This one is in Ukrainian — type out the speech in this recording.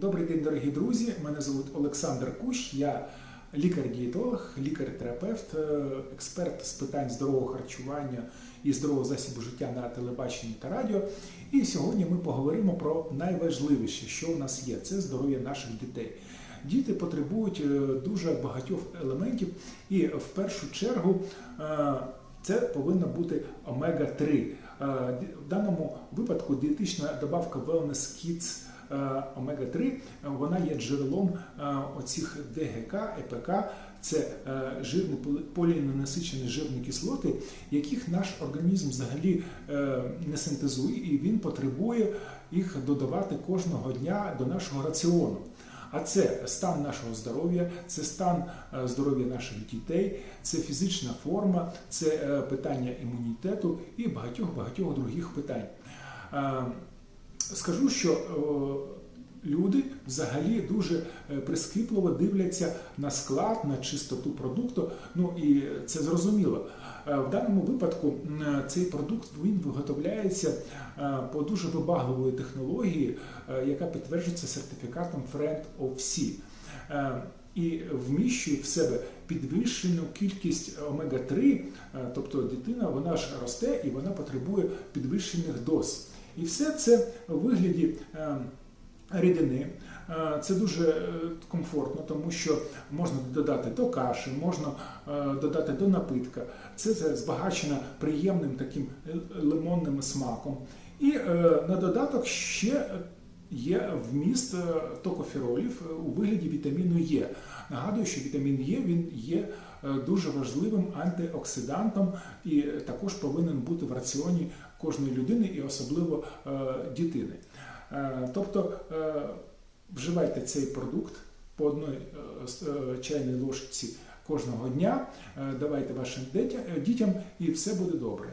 Добрий день, дорогі друзі. Мене звуть Олександр Кущ. Я лікар-дієтолог, лікар-терапевт, е, експерт з питань здорового харчування і здорового засобу життя на телебаченні та радіо. І сьогодні ми поговоримо про найважливіше, що у нас є це здоров'я наших дітей. Діти потребують е, дуже багатьох елементів, і в першу чергу е, це повинна бути омега-3. Е, В даному випадку дієтична добавка Wellness Kids омега-3 е, вона є джерелом е, оцих ДГК, ЕПК. Це е, жирні полі- поліненасичені жирні кислоти, яких наш організм взагалі не синтезує, і він потребує їх додавати кожного дня до нашого раціону. А це стан нашого здоров'я, це стан здоров'я наших дітей, це фізична форма, це питання імунітету і багатьох багатьох других питань. Скажу, що е, люди взагалі дуже е, прискіпливо дивляться на склад, на чистоту продукту. Ну і це зрозуміло. Е, В даному випадку цей продукт він виготовляється по дуже вибагливої технології, яка підтверджується сертифікатом Friend of Sea. І вміщує в себе підвищену кількість омега-3, е, тобто дитина вона ж росте і вона потребує підвищених доз. І все це у вигляді е, рідини. Е, Це дуже е, комфортно, тому що можна додати до каші, можна е, додати до напитка. Це, це збагачено приємним таким лимонним смаком. І на додаток ще є вміст е, токоферолів е, у вигляді вітаміну Е. Нагадую, що вітамін Е він є е, дуже важливим антиоксидантом і також повинен бути в раціоні кожної людини і особливо дитини. Е, Тобто вживайте цей продукт по одній чайній ложці кожного дня, давайте вашим дітям, і все буде добре.